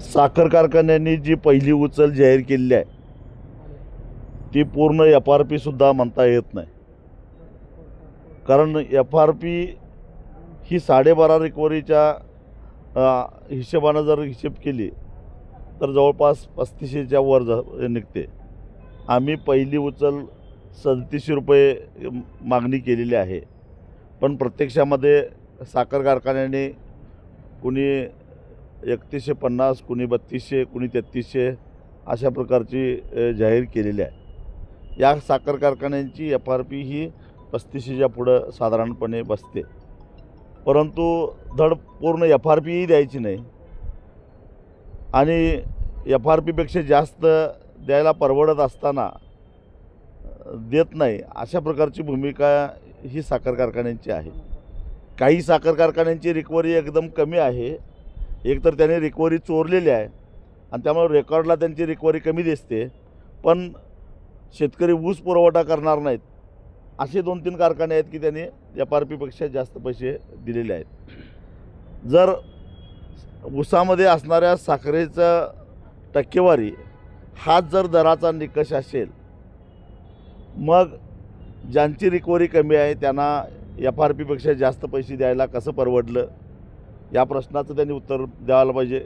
साखर कारखान्यांनी जी पहिली उचल जाहीर केलेली आहे ती पूर्ण एफ आर पीसुद्धा म्हणता येत नाही. कारण एफ आर पी ही साडेबारा रिकवरीच्या हिशेबानं जर हिशेब केली तर जवळपास पस्तीसशेच्या वर जा निघते. आम्ही पहिली उचल सदतीसशे रुपये मागणी केलेली आहे. पण प्रत्यक्षामध्ये साखर कारखान्याने कुणी एकतीसशे पन्नास कुणी बत्तीसशे कुणी तेहतीसशे अशा प्रकारची जाहीर केलेली आहे. या साखर कारखान्यांची एफ आर पी ही पस्तीसशेच्या पुढं साधारणपणे बसते. परंतु धड पूर्ण एफ आर पीही द्यायची नाही. आणि एफ आर पीपेक्षा जास्त द्यायला परवडत असताना देत नाही अशा प्रकारची भूमिका ही साखर कारखान्यांची आहे. काही साखर कारखान्यांची रिकव्हरी एकदम कमी आहे. एकतर त्याने रिकव्हरी चोरलेली आहे आणि त्यामुळे रेकॉर्डला त्यांची रिकव्हरी कमी दिसते. पण शेतकरी ऊस पुरवठा करणार नाहीत. असे दोन तीन कारखाने आहेत की त्यांनी एफ आर पीपेक्षा जास्त पैसे दिलेले आहेत. जर ऊसामध्ये असणाऱ्या साखरेचं टक्केवारी हाच जर दराचा निकष असेल मग ज्यांची रिकव्हरी कमी आहे त्यांना एफ आर पीपेक्षा जास्त पैसे द्यायला कसं परवडलं? या प्रश्नाचं त्यांनी उत्तर द्यायला पाहिजे.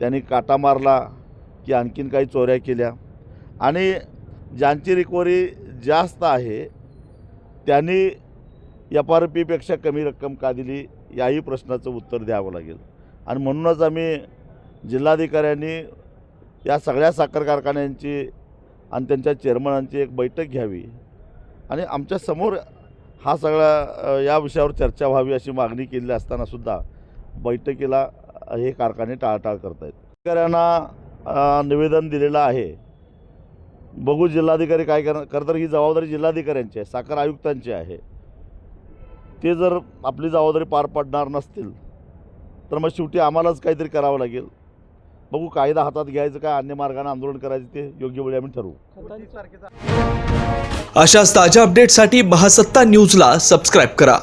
त्यांनी काटा मारला की आणखीन काही चोऱ्या केल्या. आणि ज्यांची रिकव्हरी जास्त आहे त्यांनी एफ आर पीपेक्षा कमी रक्कम का दिली याही प्रश्नाचं उत्तर द्यावं लागेल. आणि म्हणूनच आम्ही जिल्हाधिकाऱ्यांनी या सगळ्या साखर कारखान्यांची आणि त्यांच्या चेअरमनांची एक बैठक घ्यावी. आणि आमच्यासमोर हा सगळा या विषयावर चर्चा व्हावी अशी मागणी केलेली असतानासुद्धा बैठकीला हे कारखाने टाळटाळ करत आहेत शेतकऱ्यांना निवेदन दिलेलं आहे. बघू जिल्हाधिकारी काय कर तर ही जबाबदारी जिल्हाधिकाऱ्यांची आहे साखर आयुक्तांची आहे. ते जर आपली जबाबदारी पार पाडणार नसतील तर मग शेवटी आम्हालाच काहीतरी करावं लागेल. बघू कायदा हातात घ्यायचं काय अन्य मार्गाने आंदोलन करायचं ते योग्य वेळी आम्ही ठरवू. अशाच ताज्या अपडेटसाठी महासत्ता न्यूजला सबस्क्राईब करा.